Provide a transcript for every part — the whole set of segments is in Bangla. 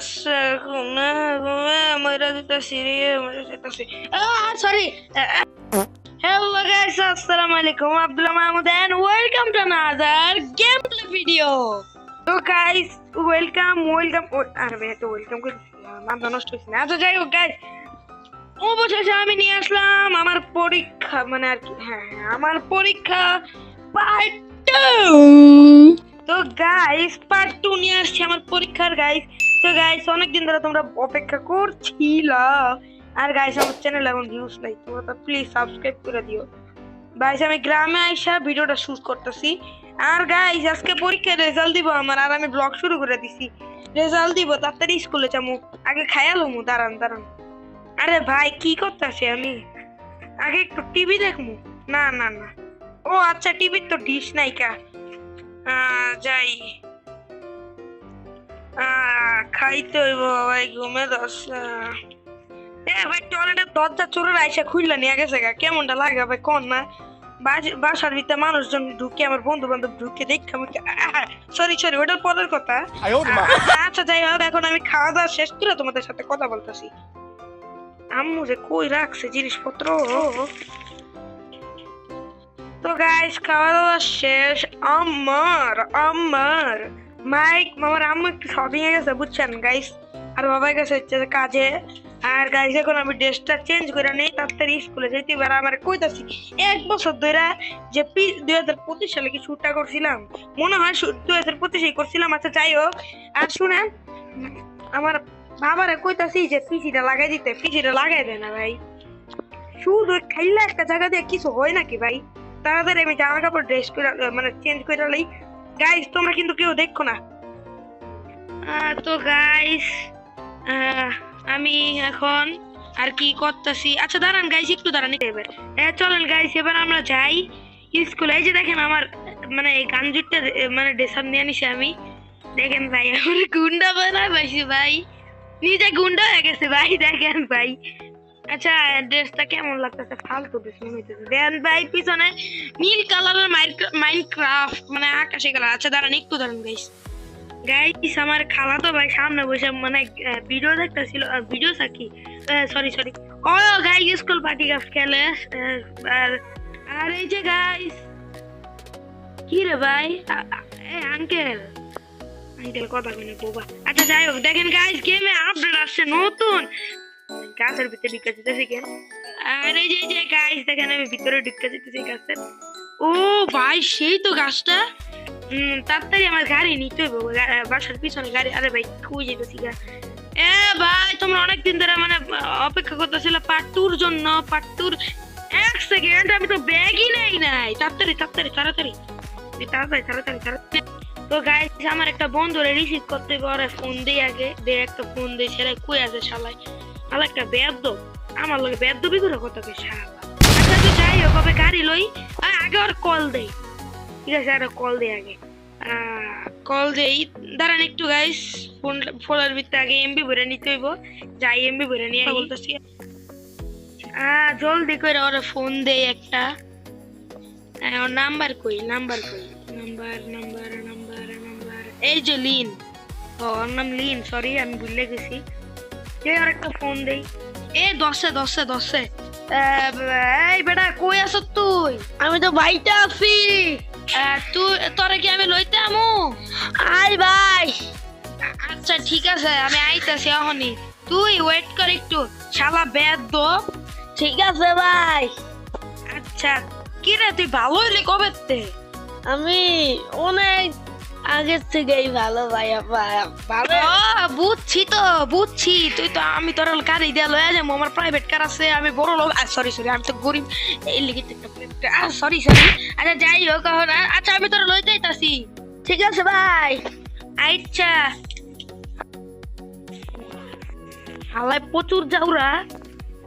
আসছে ঘুমে ঘুমে মরে যেতেছি রে সরি হ্যালো গাইস আসসালামু আলাইকুম। Abdullah Mahmud and welcome to another game play video তো গাইস ওয়েলকাম ওয়েলকাম আরে ভাই তো ওয়েলকাম করে নামটা নষ্ট হয়েছে না। আচ্ছা যাই হোক গাইস অবশেষে আমি নিয়ে আসলাম আমার পরীক্ষা মানে আর কি হ্যাঁ হ্যাঁ আমার পরীক্ষা পার্ট টু তো গাইস পার্ট টু নিয়ে আসছি আমার পরীক্ষার গাইস তো গাইস অনেকদিন ধরে তোমরা অপেক্ষা করছিল। আর গাইস আমার চ্যানেল এখন ভিউজ নাই, তোমরা তো প্লিজ সাবস্ক্রাইব করে দিও। গাইস আমি গ্রামে আইসা ভিডিওটা শুট করতেছি। আর গাইস আজকে পরীক্ষার রেজাল্ট দিব আমার, আর আমি ব্লগ শুরু করে দিছি। রেজাল্ট দিব, তাড়াতাড়ি স্কুলে যাব আগে খায়ালো মু দাঁড়ান দাঁড়ান। আরে ভাই, কি করতেছি আমি? আগে একটু টিভি দেখমু। না না না। ও আচ্ছা টিভির তো ডিশ নাই কা। যাই। খাইতে হইব ভাই ঘুমে এ ভাই টয়লেটের দরজা চোরের আইসা খুললা নিয়ে গেছে গা কেমনটা লাগে ভাই কোন না? বাসার ভিতরে মানুষজন ঢুকে আমার বন্ধু বান্ধব ঢুকে আমি সরি সরি ওটার পরের কথা। আচ্ছা যাই হোক এখন আমি খাওয়া দাওয়া শেষ করে তোমাদের সাথে কথা বলতেছি। আম্মু যে কই রাখছে জিনিসপত্র? তো গাইস খাওয়া দাওয়া শেষ। আমার আমার মাইক আমার আম্মু একটু শপিং এ গেছে, বুঝছেন গাইস আর বাবা গেছে হচ্ছে কাজে। আর গাইস এখন আমি ড্রেসটা চেঞ্জ করে নেই, তাড়াতাড়ি স্কুলে যেতে এবার আমার কইতাছি, এক বছর ধরে যে পি দুই হাজার পঁচিশ সালে কি শুটটা করছিলাম? মনে হয় দুই হাজার পঁচিশে করছিলাম। আচ্ছা যাই হোক। আর শুনেন, আমার বাবারে কইতাছি যে পিসিটা লাগাই দিতে। পিসিটা লাগাই দেয় না, ভাই। শুধু খাইলে একটা জায়গা দিয়ে কিছু হয় নাকি, ভাই? তাড়াতাড়ি আমি জামা কাপড় ড্রেস করে মানে চেঞ্জ করে লই। গাইস তোমরা কিন্তু কেউ দেখো না। তো গাইস আমি এখন আর কি করতেছি? আচ্ছা দাঁড়ান গাইস একটু দাঁড়ান। এবার হ্যাঁ চলেন গাইস এবার আমরা যাই স্কুলে এই যে দেখেন আমার মানে এই গানজুটটা মানে ডেসার নিয়ে আনিছি আমি। দেখেন ভাই আমার গুন্ডা বানায় পাইছি ভাই। নিজে গুন্ডা হয়ে গেছে ভাই দেখেন ভাই। আচ্ছা ড্রেসটা কেমন লাগতেছে? ফালতু হইতেছে। দেন ভাই, পিছনে নীল কালারের মাইনক্রাফট মানে আকাশি কালার। আচ্ছা দাঁড়ান, একটু দাঁড়ান গাইস গাইস আমার খালা তো ভাই সামনে বসে মানে ভিডিও দেখতেছিল। ভিডিও সাকি সরি সরি ও গাইস স্কুল পার্টি গাফ খেলে। আর আর এই যে গাইস কি রে ভাই? এ আঙ্কেল আঙ্কেল কথা কইনি বোবা আচ্ছা যাই হোক, দেখেন গাইস গেমে আপডেট আসছে, নতুন। গাছের ভিতরে ঢুকে যেতেছি কেন? আর এই যে যে গাইস দেখেন আমি ভিতরে ঢুকে যেতেছি গাছের। ও ভাই, সেই তো গাছটা। তাড়াতাড়ি আমার গাড়ি নিতে বাসার পিছনে গাড়ি। আরে ভাই যেতেছি গা। এ ভাই, তোমরা অনেকদিন ধরে মানে অপেক্ষা করতেছিল জন্য এক সেকেন্ড আমি তো ব্যাগই নেই তাড়াতাড়ি তাড়াতাড়ি তাড়াতাড়ি। তাড়াতাড়ি তাড়াতাড়ি তাড়াতাড়ি। তো গাইস আমার একটা বন্ধুরে রিসিভ করতে পারে ফোন দিয়ে আগে। দে একটা ফোন দিয়ে ছেড়ে কই আছে শালাই আর একটা বেদ্য আমার লগে বেদ্য বিগুলো কত কে আচ্ছা তো যাই হোক কবে গাড়ি লই? আগে ওর কল দেই। ঠিক আছে আর কল দেই আগে। কল দেই। দাঁড়ান একটু গাইস ফোন ফোনের ভিতরে আগে এমবি ভরে নিতে হইব। যাই এমবি ভরে নিয়ে বলতেছি। জলদি করে ওরে ফোন দেই একটা। হ্যাঁ, ওর নাম্বার কই? নাম্বার কই? Number number number number. এই যে লিন। ও ওর নাম লিন। সরি আমি ভুলে গেছি। এই আর একটা ফোন দেই? এ দশে দশে দশে। এই বেটা কই আছ তুই? আমি তো বাইটা আছি। তুই তোরে কি আমি লইতে আমু? আই ভাই। আচ্ছা ঠিক আছে আমি আইতাছি এখনই তুই ওয়েট কর একটু। শালা বেদ দো ঠিক আছে ভাই। আচ্ছা কি রে তুই ভালো হইলি কবে আমি অনেক আগের থেকেই ভালো ভাই ভাই ভালো। ও, বুঝছি তো বুঝছি। তুই তো আমি তোর গাড়ি দিয়ে লয়ে যাব আমার প্রাইভেট কার আছে আমি বড় লোক। সরি সরি আমি তো গরিব। এই লিখে সরি সরি আচ্ছা যাই হোক আচ্ছা আমি তোর লইতে আইতাছি। ঠিক আছে ভাই। আচ্ছা। হালাই প্রচুর যাওরা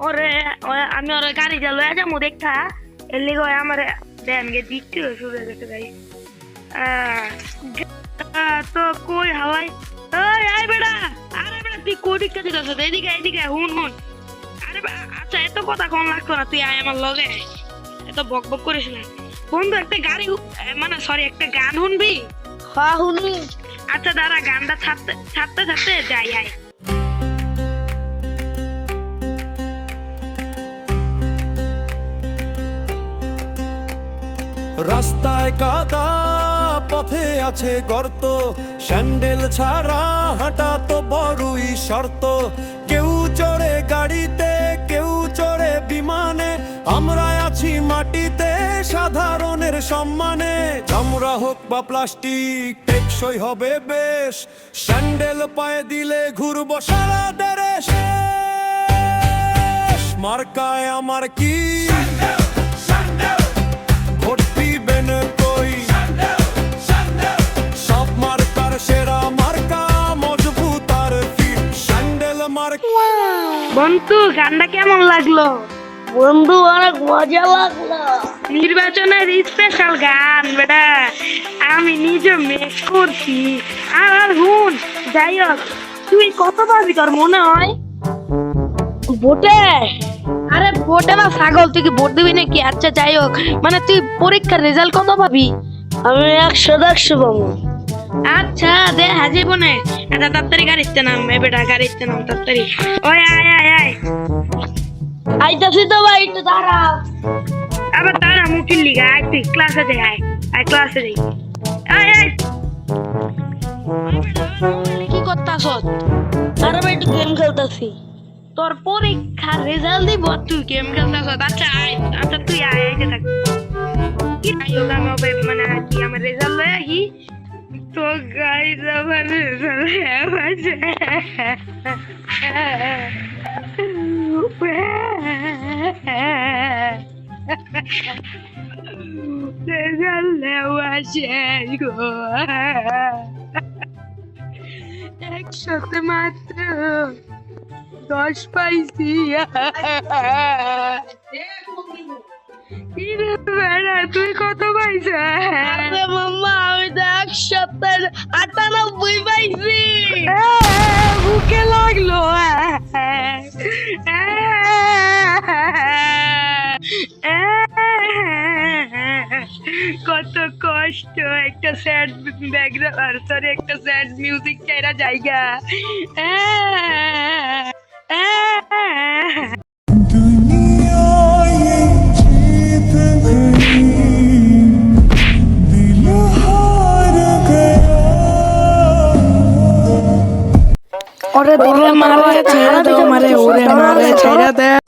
ওরে আমি ওর গাড়ি দিয়ে লয়ে যাব দেখা। এর লিগে আমার দেন গে দিতে শুরু হয়ে গেছে গাই তো কই হাওয়াই এই আই বেটা। আরে বেটা তুই কই দিকে দিছস এদিকে এদিকে হুন হুন। আরে আচ্ছা এত কথা কোন লাগতো না তুই আয় আমার লগে। এত বক বক করিস না। বন্ধু একটা গাড়ি মানে সরি একটা গান শুনবি হ্যাঁ শুনি আচ্ছা দাঁড়া গানটা ছাড়তে ছাড়তে ছাড়তে যাই আয়। রাস্তায় কাদা পথে আছে গর্ত। স্যান্ডেল ছাড়া হাঁটা তো বড়ই শর্ত। কেউ চড়ে গাড়িতে, কেউ চড়ে বিমানে। আমরা আছি মাটিতে সাধারণের সম্মানে। চামড়া হোক বা প্লাস্টিক, টেকসই হবে বেশ। স্যান্ডেল পায়ে দিলে ঘুরবো সারা দেশে মার্কায় আমার কি বন্ধু গানটা কেমন লাগল? বন্ধু অনেক মজা লাগল। নির্বাচনের স্পেশাল গান বেটা আমি নিজে মেক করছি। আর আর হুন যাই হোক তুই কত পাবি তোর মনে হয়? ভোটে? আরে ভোটে না ছাগল তুই কি ভোট দিবি নাকি? আচ্ছা যাই হোক মানে তুই পরীক্ষার রেজাল্ট কত পাবি? আমি একশো একশো পাবো। আচ্ছা দে হাজি বনে এটা তাড়াতাড়ি গাড়িতে নাম এ বেটা গাড়িতে নাম তাড়াতাড়ি। ওই আয় আয় আয় আইতাছি তো ভাই একটু দাঁড়াও আবার তারা মুখির লিগা আয় তুই ক্লাসে যাই আয় আয় ক্লাসে যাই। আয় আয়। কি করতাছ আরে ভাই একটু গেম খেলতাছি। তোর পরীক্ষার রেজাল্ট দিব তুই গেম খেলতেছ আচ্ছা আয় আচ্ছা তুই আয় আইতে থাক। কি হোক আমি মানে কি আমার রেজাল্ট লয়ে আহি? তো গাইজ আমার রেজাল্ট রেজাল্ট নেওয়া শেষ গো একসাথে মাত্র দশ পাইছি কিরে বেড়া তুই কত পাইছ আরে মাম্মা আমি তো এক সপ্তাহ আটানব্বই কত কষ্ট, একটা স্যাড ব্যাকগ্রাউন্ড সরি একটা স্যাড মিউজিক চাইরা জায়গা। ওরে মারে ছেড়ে দাও, মারে, ওরে মারে ছেড়ে দে।